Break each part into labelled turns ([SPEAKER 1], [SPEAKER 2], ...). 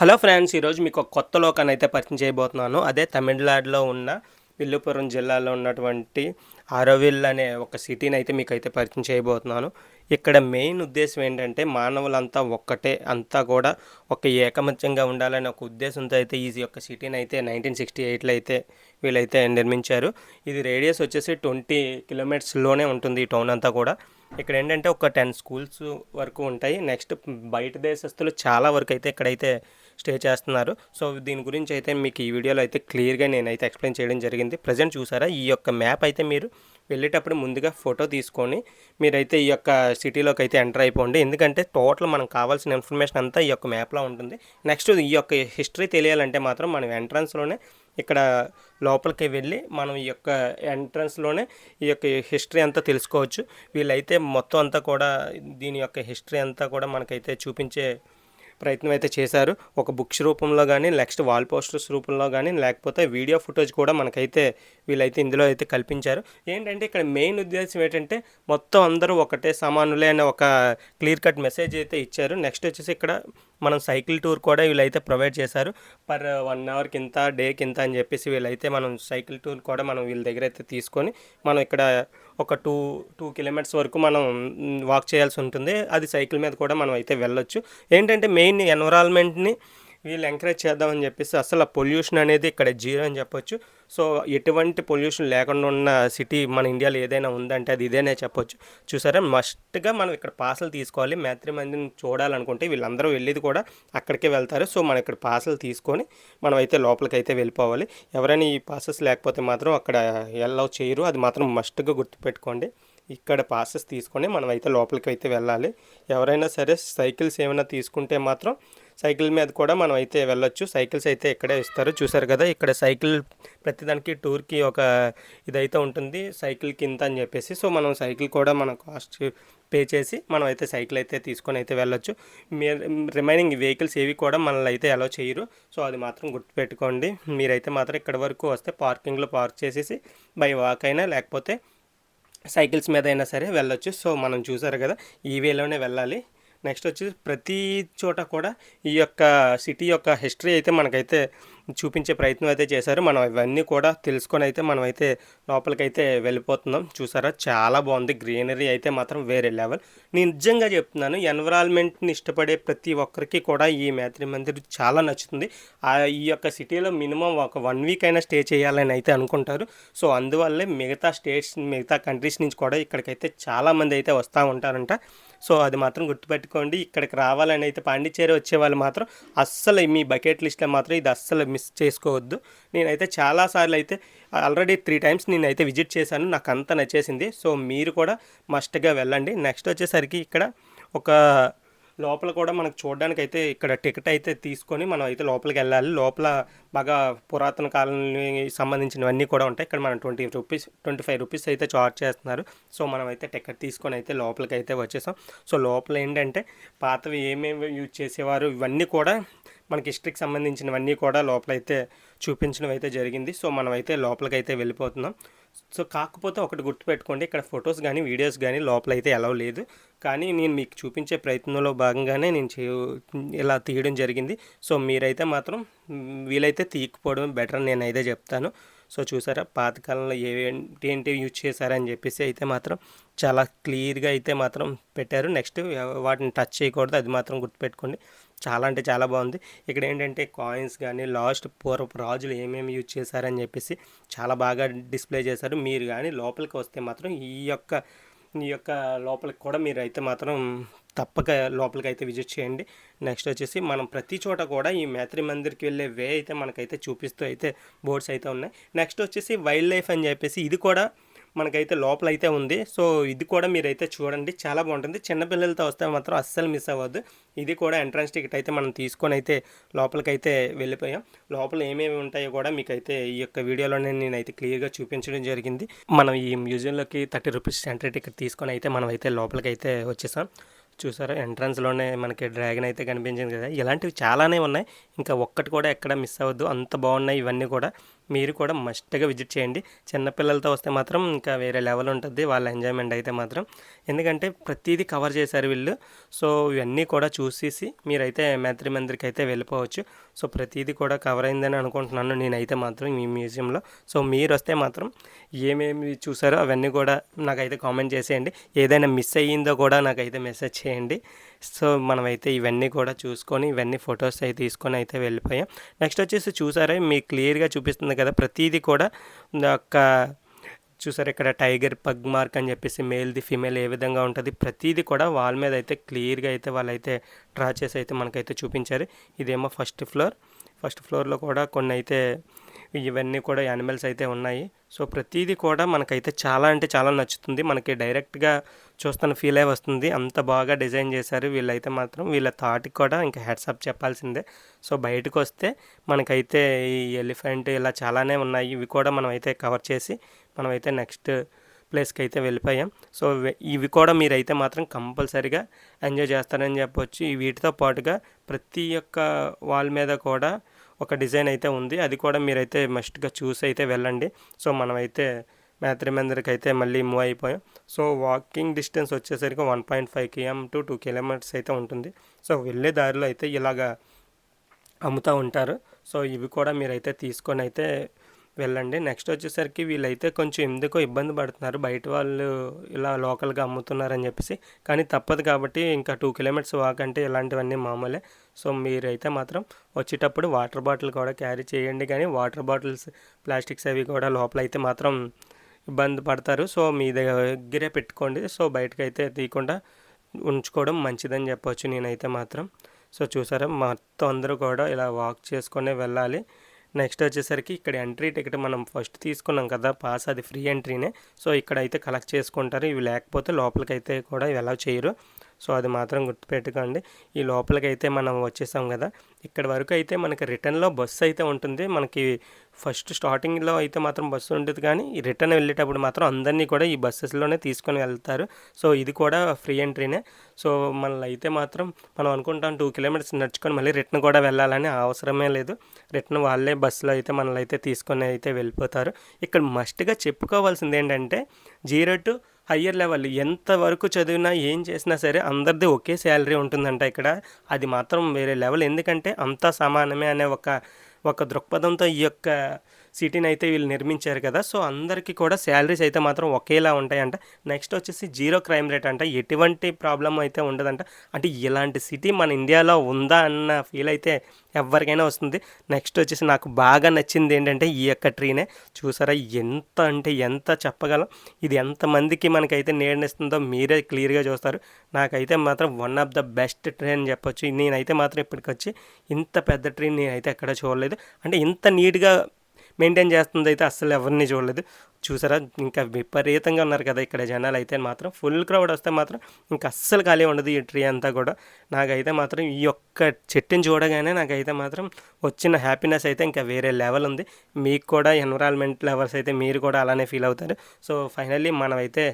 [SPEAKER 1] Hello friends ఈరోజు మీకు ఒక కొత్త లోకాన్ని అయితే పరిచయం చేయబోతున్నాను. అదే తమిళనాడులో ఉన్న విల్లుపురం జిల్లాలో ఉన్నటువంటి ఆరోవిల్ అనే ఒక సిటీని అయితే మీకు అయితే పరిచయం చేయబోతున్నాను. ఇక్కడ మెయిన్ ఉద్దేశం ఏంటంటే మానవులంతా ఒక్కటే అంతా కూడా ఒక ఏకమత్యంగా ఉండాలనే ఒక ఉద్దేశంతో అయితే ఈ యొక్క సిటీని అయితే నైన్టీన్ సిక్స్టీ ఎయిట్లో అయితే వీళ్ళైతే నిర్మించారు. ఇది రేడియస్ వచ్చేసి ట్వంటీ కిలోమీటర్స్లోనే ఉంటుంది ఈ టౌన్ అంతా కూడా. ఇక్కడ ఏంటంటే ఒక టెన్ స్కూల్స్ వరకు ఉంటాయి. నెక్స్ట్ బయట దేశస్తులు చాలా వరకు అయితే ఇక్కడైతే స్టే చేస్తున్నారు. సో దీని గురించి అయితే మీకు ఈ వీడియోలో అయితే క్లియర్గా నేనైతే ఎక్స్ప్లెయిన్ చేయడం జరిగింది. ప్రజెంట్ చూసారా? ఈ యొక్క మ్యాప్ అయితే మీరు వెళ్ళేటప్పుడు ముందుగా ఫోటో తీసుకొని మీరైతే ఈ యొక్క సిటీలోకి అయితే ఎంటర్ అయిపోండి. ఎందుకంటే టోటల్ మనకు కావాల్సిన ఇన్ఫర్మేషన్ అంతా ఈ యొక్క మ్యాప్లో ఉంటుంది. నెక్స్ట్ ఈ యొక్క హిస్టరీ తెలియాలంటే మాత్రం మనం ఎంట్రన్స్లోనే ఇక్కడ లోపలికి వెళ్ళి మనం ఈ యొక్క ఎంట్రన్స్లోనే ఈ యొక్క హిస్టరీ అంతా తెలుసుకోవచ్చు. వీళ్ళైతే మొత్తం అంతా కూడా దీని యొక్క హిస్టరీ అంతా కూడా మనకైతే చూపించే ప్రయత్నం అయితే చేశారు. ఒక బుక్స్ రూపంలో కానీ నెక్స్ట్ వాల్ పోస్టర్స్ రూపంలో కానీ లేకపోతే వీడియో ఫుటేజ్ కూడా మనకైతే వీళ్ళైతే ఇందులో అయితే కల్పించారు. ఏంటంటే ఇక్కడ మెయిన్ ఉద్దేశం ఏంటంటే మొత్తం అందరూ ఒకటే సమానులే అనే ఒక క్లియర్ కట్ మెసేజ్ అయితే ఇచ్చారు. నెక్స్ట్ వచ్చేసి ఇక్కడ మనం సైకిల్ టూర్ కూడా వీళ్ళైతే ప్రొవైడ్ చేశారు. పర్ వన్ అవర్కి ఇంత డేకి ఇంత అని చెప్పేసి వీళ్ళైతే మనం సైకిల్ టూర్ కూడా మనం వీళ్ళ దగ్గర అయితే తీసుకొని మనం ఇక్కడ ఒక టూ టూ కిలోమీటర్స్ వరకు మనం వాక్ చేయాల్సి ఉంటుంది. అది సైకిల్ మీద కూడా మనం అయితే వెళ్ళొచ్చు. ఏంటంటే మెయిన్ ఎన్విరాన్మెంట్ని వీళ్ళు ఎంకరేజ్ చేద్దామని చెప్పేసి అసలు పొల్యూషన్ అనేది ఇక్కడ జీరో అని చెప్పొచ్చు. సో ఎటువంటి పొల్యూషన్ లేకుండా ఉన్న సిటీ మన ఇండియాలో ఏదైనా ఉందంటే అది ఇదేనే చెప్పొచ్చు. చూసారా? మస్ట్గా మనం ఇక్కడ పాసలు తీసుకోవాలి. మ్యాత్రి మందిని చూడాలనుకుంటే వీళ్ళందరూ వెళ్ళేది కూడా అక్కడికే వెళ్తారు. సో మనం ఇక్కడ పాసలు తీసుకొని మనం అయితే లోపలికి అయితే వెళ్ళిపోవాలి. ఎవరైనా ఈ పాసెస్ లేకపోతే మాత్రం అక్కడ ఎల్లవ్ చేయరు. అది మాత్రం మస్ట్గా గుర్తుపెట్టుకోండి. ఇక్కడ పాసెస్ తీసుకొని మనం అయితే లోపలికి అయితే వెళ్ళాలి. ఎవరైనా సరే సైకిల్స్ ఏమైనా తీసుకుంటే మాత్రం సైకిల్ మీద కూడా మనం అయితే వెళ్ళొచ్చు. సైకిల్స్ అయితే ఇక్కడే ఇస్తారు. చూసారు కదా ఇక్కడ సైకిల్ ప్రతిదానికి టూర్కి ఒక ఇదైతే ఉంటుంది. సైకిల్కి ఇంత అని చెప్పేసి. సో మనం సైకిల్ కూడా మనం కాస్ట్ పే చేసి మనం అయితే సైకిల్ అయితే తీసుకొని అయితే వెళ్ళొచ్చు. మీ రిమైనింగ్ వెహికల్స్ ఏవి కూడా మనల్ని అయితే అలో చేయరు. సో అది మాత్రం గుర్తుపెట్టుకోండి. మీరైతే మాత్రం ఇక్కడ వరకు వస్తే పార్కింగ్లో పార్క్ చేసేసి బై వాక్ అయినా లేకపోతే సైకిల్స్ మీద అయినా సరే వెళ్ళొచ్చు. సో మనం చూసారు కదా ఈ వేలోనే వెళ్ళాలి. నెక్స్ట్ వచ్చి ప్రతి చోట కూడా ఈ యొక్క సిటీ యొక్క హిస్టరీ అయితే మనకైతే చూపించే ప్రయత్నం అయితే చేశారు. మనం ఇవన్నీ కూడా తెలుసుకొని అయితే మనం అయితే లోపలికైతే వెళ్ళిపోతున్నాం. చూసారా? చాలా బాగుంది. గ్రీనరీ అయితే మాత్రం వేరే లెవెల్. నేను నిజంగా చెప్తున్నాను ఎన్విరాన్మెంట్ని ఇష్టపడే ప్రతి ఒక్కరికి కూడా ఈ మేత్రి మందిర్ చాలా నచ్చుతుంది. ఆ ఈ యొక్క సిటీలో మినిమం ఒక వన్ వీక్ అయినా స్టే చేయాలని అయితే అనుకుంటారు. సో అందువల్లే మిగతా స్టేట్స్ మిగతా కంట్రీస్ నుంచి కూడా ఇక్కడికైతే చాలామంది అయితే వస్తూ ఉంటారంట. సో అది మాత్రం గుర్తుపెట్టుకోండి. ఇక్కడికి రావాలని అయితే పాండిచ్చేరి వచ్చే వాళ్ళు మాత్రం అస్సలు మీ బకెట్ లిస్ట్లో మాత్రం ఇది అస్సలు మిస్ చేసుకోవద్దు. నేనైతే చాలాసార్లు అయితే ఆల్రెడీ త్రీ టైమ్స్ నేనైతే విజిట్ చేశాను. నాకు అంత నచ్చేసింది. సో మీరు కూడా మస్ట్గా వెళ్ళండి. నెక్స్ట్ వచ్చేసరికి ఇక్కడ ఒక లోపల కూడా మనకు చూడడానికి అయితే ఇక్కడ టికెట్ అయితే తీసుకొని మనం అయితే లోపలికి వెళ్ళాలి. లోపల బాగా పురాతన కాలానికి సంబంధించినవన్నీ కూడా ఉంటాయి. ఇక్కడ మనం twenty rupees twenty five rupees అయితే చార్జ్ చేస్తున్నారు. సో మనం అయితే టికెట్ తీసుకొని అయితే లోపలికి అయితే వచ్చేసాం. సో లోపల ఏంటంటే పాతవి ఏమేమి యూజ్ చేసేవారు ఇవన్నీ కూడా మనకి హిస్టరీకి సంబంధించినవన్నీ కూడా లోపలైతే చూపించడం అయితే జరిగింది. సో మనం అయితే లోపలికి అయితే వెళ్ళిపోతున్నాం. సో కాకపోతే ఒకటి గుర్తుపెట్టుకోండి ఇక్కడ ఫొటోస్ కానీ వీడియోస్ కానీ లోపల అయితే ఎలా లేదు. కానీ నేను మీకు చూపించే ప్రయత్నంలో భాగంగానే నేను చే ఇలా తీయడం జరిగింది. సో మీరైతే మాత్రం వీలైతే తీయకపోవడం బెటర్ నేను అయితే చెప్తాను. సో చూసారా పాతకాలంలో ఏంటి ఏంటి యూజ్ చేశారని చెప్పేసి అయితే మాత్రం చాలా క్లియర్గా అయితే మాత్రం పెట్టారు. నెక్స్ట్ వాటిని టచ్ చేయకూడదు అది మాత్రం గుర్తుపెట్టుకోండి. చాలా అంటే చాలా బాగుంది. ఇక్కడ ఏంటంటే కాయిన్స్ కానీ లాస్ట్ పూర్వపు రాజులు ఏమేమి యూజ్ చేశారని చెప్పేసి చాలా బాగా డిస్ప్లే చేశారు. మీరు కానీ లోపలికి వస్తే మాత్రం ఈ యొక్క ఈ యొక్క లోపలికి కూడా మీరు అయితే మాత్రం తప్పక లోపలికి అయితే విజిట్ చేయండి. నెక్స్ట్ వచ్చేసి మనం ప్రతి చోట కూడా ఈ మేత్రి మందిర్కి వెళ్ళే వే అయితే మనకైతే చూపిస్తూ అయితే బోర్డ్స్ అయితే ఉన్నాయి. నెక్స్ట్ వచ్చేసి వైల్డ్ లైఫ్ అని చెప్పేసి ఇది కూడా మనకైతే లోపల అయితే ఉంది. సో ఇది కూడా మీరైతే చూడండి. చాలా బాగుంటుంది. చిన్నపిల్లలతో వస్తే మాత్రం అస్సలు మిస్ అవ్వద్దు. ఇది కూడా ఎంట్రన్స్ టికెట్ అయితే మనం తీసుకొని అయితే లోపలికైతే వెళ్ళిపోయాం. లోపల ఏమేమి ఉంటాయో కూడా మీకైతే ఈ యొక్క వీడియోలోనే నేనైతే క్లియర్గా చూపించడం జరిగింది. మనం ఈ మ్యూజియంలోకి థర్టీ రూపీస్ ఎంట్రీ టికెట్ తీసుకొని అయితే మనం అయితే లోపలికి అయితే వచ్చేసాం. చూసారా? ఎంట్రన్స్లోనే మనకి డ్రాగన్ అయితే కనిపించింది కదా. ఇలాంటివి చాలానే ఉన్నాయి. ఇంకా ఒక్కటి కూడా ఎక్కడ మిస్ అవ్వద్దు. అంత బాగున్నాయి ఇవన్నీ కూడా. మీరు కూడా మస్ట్గా విజిట్ చేయండి. చిన్నపిల్లలతో వస్తే మాత్రం ఇంకా వేరే లెవెల్ ఉంటుంది. వాళ్ళ ఎంజాయ్మెంట్ అయితే మాత్రం. ఎందుకంటే ప్రతిదీ కవర్ చేశారు వీళ్ళు. సో ఇవన్నీ కూడా చూసేసి మీరైతే మేత్రి మందిరికి అయితే వెళ్ళిపోవచ్చు. సో ప్రతిదీ కూడా కవర్ అయిందని అనుకుంటున్నాను నేనైతే మాత్రం ఈ మ్యూజియంలో. సో మీరు వస్తే మాత్రం ఏమేమి చూసారో అవన్నీ కూడా నాకైతే కామెంట్ చేసేయండి. ఏదైనా మిస్ అయ్యిందో కూడా నాకైతే మెసేజ్ చేయండి. సో మనమైతే ఇవన్నీ కూడా చూసుకొని ఇవన్నీ ఫొటోస్ అయితే తీసుకొని అయితే వెళ్ళిపోయాం. నెక్స్ట్ వచ్చేసి చూసారా మీకు క్లియర్గా చూపిస్తుంది కదా ప్రతిదీ కూడా ఒక చూసారు ఇక్కడ టైగర్ పగ్ మార్క్ అని చెప్పేసి మేల్ది ఫీమేల్ ఏ విధంగా ఉంటుంది ప్రతిదీ కూడా వాల్ మీద అయితే క్లియర్గా అయితే వాళ్ళైతే డ్రా చేసి అయితే మనకైతే చూపించారు. ఇదేమో ఫస్ట్ ఫ్లోర్. ఫస్ట్ ఫ్లోర్లో కూడా కొన్ని అయితే ఇవన్నీ కూడా యానిమల్స్ అయితే ఉన్నాయి. సో ప్రతిదీ కూడా మనకైతే చాలా అంటే చాలా నచ్చుతుంది. మనకి డైరెక్ట్గా చూస్తున్న ఫీల్ అయి వస్తుంది. అంత బాగా డిజైన్ చేశారు వీళ్ళైతే మాత్రం. వీళ్ళ థాట్కి కూడా ఇంకా హెడ్సప్ చెప్పాల్సిందే. సో బయటకు వస్తే మనకైతే ఈ ఎలిఫెంట్ ఇలా చాలానే ఉన్నాయి. ఇవి కూడా మనం అయితే కవర్ చేసి మనమైతే నెక్స్ట్ ప్లేస్కి అయితే వెళ్ళిపోయాం. సో ఇవి కూడా మీరైతే మాత్రం కంపల్సరిగా ఎంజాయ్ చేస్తారని చెప్పొచ్చు. ఈ వీటితో పాటుగా ప్రతి ఒక్క వాల్ మీద కూడా ఒక డిజైన్ అయితే ఉంది. అది కూడా మీరైతే మస్ట్గా చూసి అయితే వెళ్ళండి. సో మనమైతే మేత్రి మందిరికి అయితే మళ్ళీ మూవ్ అయిపోయాం. సో వాకింగ్ డిస్టెన్స్ వచ్చేసరికి one point five KM to two kilometers అయితే ఉంటుంది. సో వెళ్ళే దారిలో అయితే ఇలాగా అమ్ముతూ ఉంటారు. సో ఇవి కూడా మీరైతే తీసుకొని అయితే వెళ్ళండి. నెక్స్ట్ వచ్చేసరికి వీళ్ళైతే కొంచెం ఎందుకో ఇబ్బంది పడుతున్నారు. బయట వాళ్ళు ఇలా లోకల్గా అమ్ముతున్నారని చెప్పేసి. కానీ తప్పదు కాబట్టి ఇంకా టూ కిలోమీటర్స్ వాక్ అంటే ఇలాంటివన్నీ మామూలే. సో మీరైతే మాత్రం వచ్చేటప్పుడు వాటర్ బాటిల్ కూడా క్యారీ చేయండి. కానీ వాటర్ బాటిల్స్ ప్లాస్టిక్స్ అవి కూడా లోపల అయితే మాత్రం ఇబ్బంది పడతారు. సో మీ దగ్గరే పెట్టుకోండి. సో బయటకైతే తీయకుండా ఉంచుకోవడం మంచిదని చెప్పొచ్చు నేనైతే మాత్రం. సో చూసారా? మొత్తం అందరూ కూడా ఇలా వాక్ చేసుకునే వెళ్ళాలి. నెక్స్ట్ వచ్చేసరికి ఇక్కడ ఎంట్రీ టికెట్ మనం ఫస్ట్ తీసుకున్నాం కదా పాస్ అది ఫ్రీ ఎంట్రీనే. సో ఇక్కడ అయితే కలెక్ట్ చేసుకుంటారు. ఇవి లేకపోతే లోపలికైతే కూడా ఇవి ఎలా చేయరు. సో అది మాత్రం గుర్తుపెట్టుకోండి. ఈ లోపలికి అయితే మనం వచ్చేసాం కదా ఇక్కడ వరకు అయితే మనకి రిటర్న్లో బస్సు అయితే ఉంటుంది. మనకి ఫస్ట్ స్టార్టింగ్లో అయితే మాత్రం బస్సు ఉంటుంది కానీ రిటర్న్ వెళ్ళేటప్పుడు మాత్రం అందరినీ కూడా ఈ బస్సెస్లోనే తీసుకొని వెళ్తారు. సో ఇది కూడా ఫ్రీ ఎంట్రీనే. సో మనల్ని అయితే మాత్రం మనం అనుకుంటాం టూ కిలోమీటర్స్ నడుచుకొని మళ్ళీ రిటర్న్ కూడా వెళ్ళాలని అవసరమే లేదు. రిటర్న్ వాళ్ళే బస్సులో అయితే మనల్ని అయితే తీసుకొని అయితే వెళ్ళిపోతారు. ఇక్కడ మస్ట్గా చెప్పుకోవాల్సింది ఏంటంటే జీరో టు హయ్యర్ లెవెల్ ఎంత వరకు చదివినా ఏం చేసినా సరే అందరిది ఒకే శాలరీ ఉంటుందంట ఇక్కడ. అది మాత్రం వేరే లెవెల్. ఎందుకంటే అంతా సమానమే అనే ఒక ఒక దృక్పథంతో ఈ యొక్క సిటీని అయితే వీళ్ళు నిర్మించారు కదా. సో అందరికీ కూడా శాలరీస్ అయితే మాత్రం ఒకేలా ఉంటాయంట. నెక్స్ట్ వచ్చేసి జీరో క్రైమ్ రేట్ అంట. ఎటువంటి ప్రాబ్లం అయితే ఉండదంట. అంటే ఇలాంటి సిటీ మన ఇండియాలో ఉందా అన్న ఫీల్ అయితే ఎవరికైనా వస్తుంది. నెక్స్ట్ వచ్చేసి నాకు బాగా నచ్చింది ఏంటంటే ఈ యొక్క ట్రీనే. చూసారా ఎంత అంటే ఎంత చెప్పగలం. ఇది ఎంతమందికి మనకైతే నేర్నిస్తుందో మీరే క్లియర్గా చూస్తారు. నాకైతే మాత్రం one of the best tree అని చెప్పొచ్చు. నేనైతే మాత్రం ఇప్పటికి వచ్చి ఇంత పెద్ద ట్రీ నేనైతే ఎక్కడ చూడలేదు. అంటే ఇంత నీట్గా మెయింటైన్ చేస్తుంది అయితే అస్సలు ఎవరిని చూడలేదు. చూసారా? ఇంకా విపరీతంగా ఉన్నారు కదా ఇక్కడ జనాలు అయితే మాత్రం. ఫుల్ క్రౌడ్ వస్తే మాత్రం ఇంకా అస్సలు ఖాళీ ఉండదు ఈ ట్రీ అంతా కూడా. నాకైతే మాత్రం ఈ యొక్క చెట్టుని చూడగానే నాకైతే మాత్రం వచ్చిన హ్యాపీనెస్ అయితే ఇంకా వేరే లెవెల్ ఉంది. మీకు కూడా ఎన్విరాన్మెంట్ లెవెల్స్ అయితే మీరు కూడా అలానే ఫీల్ అవుతారు. సో ఫైనల్లీ మనమైతే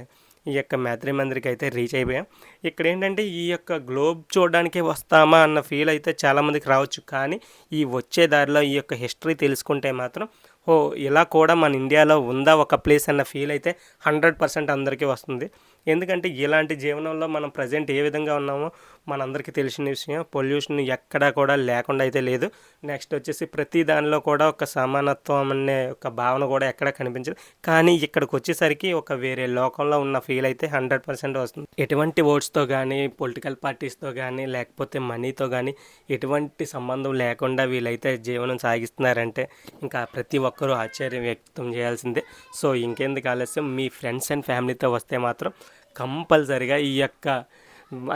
[SPEAKER 1] ఈ యొక్క మ్యాత్రి మందిరికి అయితే రీచ్ అయిపోయాం. ఇక్కడ ఏంటంటే ఈ యొక్క గ్లోబ్ చూడడానికి వస్తామా అన్న ఫీల్ అయితే చాలామందికి రావచ్చు. కానీ ఈ వచ్చే దారిలో ఈ యొక్క హిస్టరీ తెలుసుకుంటే మాత్రం ఓ ఇలా కూడా మన ఇండియాలో ఉందా ఒక ప్లేస్ అన్న ఫీల్ అయితే హండ్రెడ్ పర్సెంట్ అందరికీ వస్తుంది. ఎందుకంటే ఇలాంటి జీవనంలో మనం ప్రజెంట్ ఏ విధంగా ఉన్నామో మనందరికీ తెలిసిన విషయం. పొల్యూషన్ ఎక్కడా కూడా లేకుండా అయితే లేదు. నెక్స్ట్ వచ్చేసి ప్రతి దానిలో కూడా ఒక సమానత్వం అనే ఒక భావన కూడా ఎక్కడ కనిపించదు. కానీ ఇక్కడికి వచ్చేసరికి ఒక వేరే లోకంలో ఉన్న ఫీల్ అయితే హండ్రెడ్ పర్సెంట్ వస్తుంది. ఎటువంటి ఓట్స్తో కానీ పొలిటికల్ పార్టీస్తో కానీ లేకపోతే మనీతో కానీ ఎటువంటి సంబంధం లేకుండా వీళ్ళైతే జీవనం సాగిస్తున్నారంటే ఇంకా ప్రతి ఒక్కరూ ఆశ్చర్యం వ్యక్తం చేయాల్సిందే. సో ఇంకెందుకు ఆలస్యం? మీ ఫ్రెండ్స్ అండ్ ఫ్యామిలీతో వస్తే మాత్రం కంపల్సరిగా ఈ యొక్క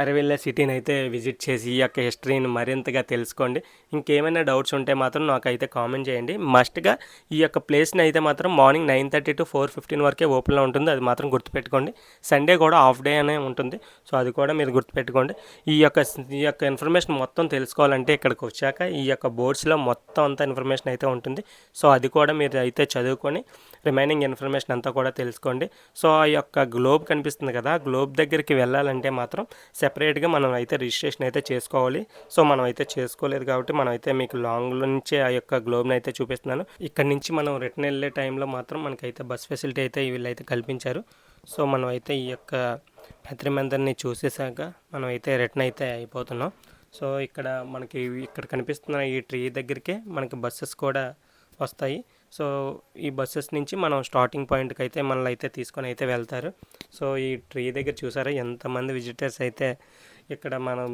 [SPEAKER 1] అరవిల్ల సిటీని అయితే విజిట్ చేసి ఈ యొక్క హిస్టరీని మరింతగా తెలుసుకోండి. ఇంకేమైనా డౌట్స్ ఉంటే మాత్రం నాకైతే కామెంట్ చేయండి. మస్ట్గా ఈ యొక్క ప్లేస్ని అయితే మాత్రం morning nine thirty to four fifteen వరకే ఓపెన్లో ఉంటుంది. అది మాత్రం గుర్తుపెట్టుకోండి. సండే కూడా హాఫ్ డే అనే ఉంటుంది. సో అది కూడా మీరు గుర్తుపెట్టుకోండి. ఈ యొక్క ఈ యొక్క ఇన్ఫర్మేషన్ మొత్తం తెలుసుకోవాలంటే ఇక్కడికి వచ్చాక ఈ యొక్క బోర్డ్స్లో మొత్తం అంతా ఇన్ఫర్మేషన్ అయితే ఉంటుంది. సో అది కూడా మీరు అయితే చదువుకొని రిమైనింగ్ ఇన్ఫర్మేషన్ అంతా కూడా తెలుసుకోండి. సో ఆ యొక్క గ్లోబ్ కనిపిస్తుంది కదా గ్లోబ్ దగ్గరికి వెళ్ళాలంటే మాత్రం సెపరేట్గా మనం అయితే రిజిస్ట్రేషన్ అయితే చేసుకోవాలి. సో మనం అయితే చేసుకోలేదు కాబట్టి మనం అయితే మీకు లాంగ్ నుంచే ఆ యొక్క గ్లోబ్ని అయితే చూపిస్తున్నాను. ఇక్కడ నుంచి మనం రిటర్న్ వెళ్ళే టైంలో మాత్రం మనకైతే బస్ ఫెసిలిటీ అయితే వీళ్ళైతే కల్పించారు. సో మనం అయితే ఈ యొక్క మందిని చూసేసాక మనం అయితే రిటర్న్ అయితే అయిపోతున్నాం. సో ఇక్కడ మనకి ఇక్కడ కనిపిస్తున్న ఈ ట్రీ దగ్గరికే మనకి బస్సెస్ కూడా వస్తాయి. సో ఈ బస్సెస్ నుంచి మనం స్టార్టింగ్ పాయింట్కి అయితే మనల్ని అయితే తీసుకొని అయితే వెళ్తారు. సో ఈ ట్రీ దగ్గర చూసారా ఎంతమంది విజిటర్స్ అయితే ఇక్కడ మనం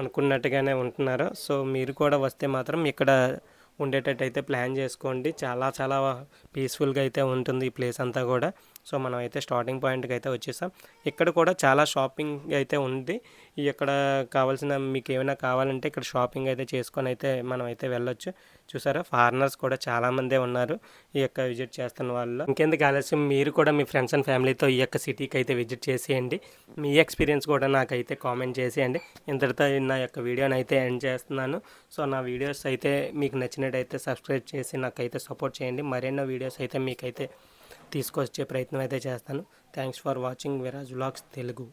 [SPEAKER 1] అనుకున్నట్టుగానే ఉంటున్నారు. సో మీరు కూడా వస్తే మాత్రం ఇక్కడ ఉండేటట్టు అయితే ప్లాన్ చేసుకోండి. చాలా చాలా పీస్ఫుల్గా అయితే ఉంటుంది ఈ ప్లేస్ అంతా కూడా. సో మనం అయితే స్టార్టింగ్ పాయింట్కి అయితే వచ్చేసాం. ఇక్కడ కూడా చాలా షాపింగ్ అయితే ఉంది. ఇక్కడ కావాల్సిన మీకు ఏమైనా కావాలంటే ఇక్కడ షాపింగ్ అయితే చేసుకొని అయితే మనం అయితే వెళ్ళొచ్చు. చూసారా? ఫారినర్స్ కూడా చాలామందే ఉన్నారు ఈ యొక్క విజిట్ చేస్తున్న వాళ్ళు. ఇంకెందుకు ఆలస్యం? మీరు కూడా మీ ఫ్రెండ్స్ అండ్ ఫ్యామిలీతో ఈ యొక్క సిటీకి అయితే విజిట్ చేసేయండి. మీ ఎక్స్పీరియన్స్ కూడా నాకైతే కామెంట్ చేసేయండి. ఇంతటితో నా యొక్క వీడియోని అయితే ఎండ్ చేస్తున్నాను. సో నా వీడియోస్ అయితే మీకు నచ్చినట్టయితే సబ్స్క్రైబ్ చేసి నాకైతే సపోర్ట్ చేయండి. మరెన్నో వీడియోస్ అయితే మీకైతే తీసుకొచ్చే ప్రయత్నం అయితే చేస్తాను. Thanks for watching Viraj vlogs Telugu